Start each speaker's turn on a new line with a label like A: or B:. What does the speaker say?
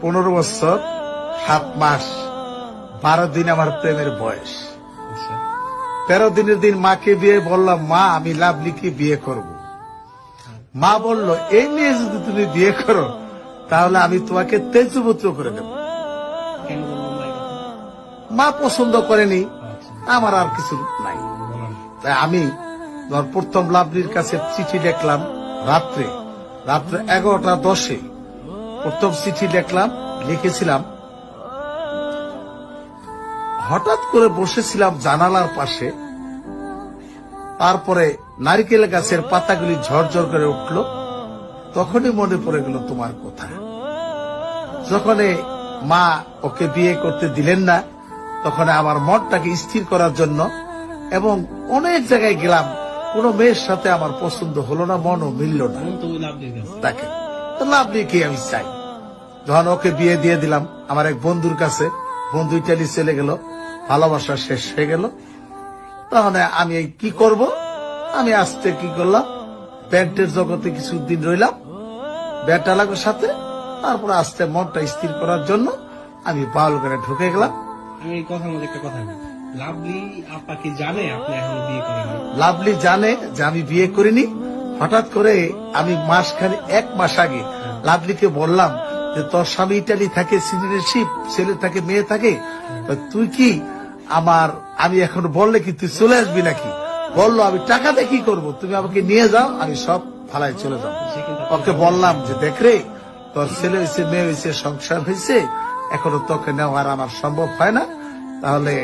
A: পনেরো বছর, সাত মাস, বারো দিন আমার প্রেমের বয়স। তেরো দিনের দিন মাকে বিয়ে বললাম মা, আমি লাভলিকে বিয়ে করব। মা বলল, এই মেয়ে যদি তুমি বিয়ে করো, তাহলে আমি তোমাকে তেজপুত্র করে দেব? মা পছন্দ করেনি, আমার আর কিছু নাই। তাই আমি প্রথম লাভলির কাছে চিঠি লিখলাম রাত্রে রাত্রে এগারোটা দশে প্রথম চিঠি লিখলাম লিখেছিলাম। হঠাৎ করে বসেছিলাম জানালার পাশে। তারপরে নারিকেল গাছের পাতাগুলি ঝরঝর করে উঠল। তখনই মনে পড়ে গেল তোমার কথা। যখন মা ওকে বিয়ে করতে দিলেন না, তখন আমার মনটাকে স্থির করার জন্য এবং অনেক জায়গায় গেলাম। কোন মেয়ের সাথে আমার পছন্দ হলো না, মনও মিলল না। তাকে। লাভ নিয়ে কি আমি চাই? যখন ওকে বিয়ে দিয়ে দিলাম, আমার এক বন্ধুর কাছে, বন্ধু ইটালি চলে গেল, ভালোবাসা শেষ হয়ে গেল। তাহলে আমি কি করব? আমি আস্তে কি করলাম? ব্যান্ডের জগতে কিছুদিন রইলাম ব্যান্ডটা লাগবে সাথে, তারপর আস্তে মনটা স্থির করার জন্য আমি বাউল করে ঢুকে গেলাম।
B: আমি মধ্যে একটা কথা লাভলি জানে
A: যে আমি বিয়ে করিনি। হঠাৎ করে আমি মাসখানে, এক মাস আগে লাভলিকে বললাম যে, তোর স্বামী ইটালি থাকে, সিটিজেনশিপ, ছেলে থাকে, মেয়ে থাকে তুই কি আমার, আমি এখন বললে কি তুই চলে আসবি নাকি? বলল, আমি টাকাতে কি করব? তুমি আমাকে নিয়ে যাও, আমি সব ফালাই চলে যাব। ওকে বললাম যে, দেখ রে, তোর ছেলে হয়েছে, মেয়ে হয়েছে, সংসার হয়েছে, এখনও তোকে নেওয়ার আমার সম্ভব হয় না। তাহলে